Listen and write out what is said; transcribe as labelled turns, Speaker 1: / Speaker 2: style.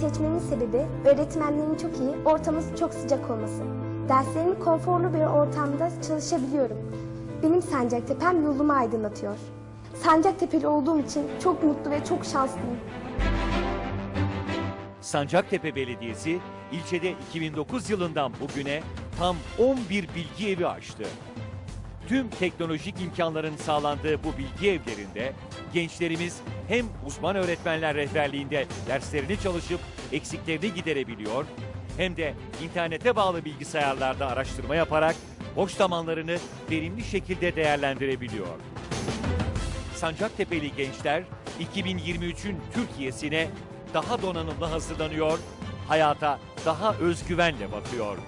Speaker 1: seçmemin sebebi öğretmenlerin çok iyi, ortamımız çok sıcak olması. Derslerimi konforlu bir ortamda çalışabiliyorum. Benim Sancaktepe'm yolumu aydınlatıyor. Sancaktepe'li olduğum için çok mutlu ve çok şanslıyım.
Speaker 2: Sancaktepe Belediyesi ilçede 2009 yılından bugüne tam 11 bilgi evi açtı. Tüm teknolojik imkanların sağlandığı bu bilgi evlerinde gençlerimiz hem uzman öğretmenler rehberliğinde derslerini çalışıp eksiklerini giderebiliyor hem de internete bağlı bilgisayarlarda araştırma yaparak boş zamanlarını verimli şekilde değerlendirebiliyor. Sancaktepe'li gençler 2023'ün Türkiye'sine daha donanımlı hazırlanıyor, hayata daha özgüvenle bakıyor.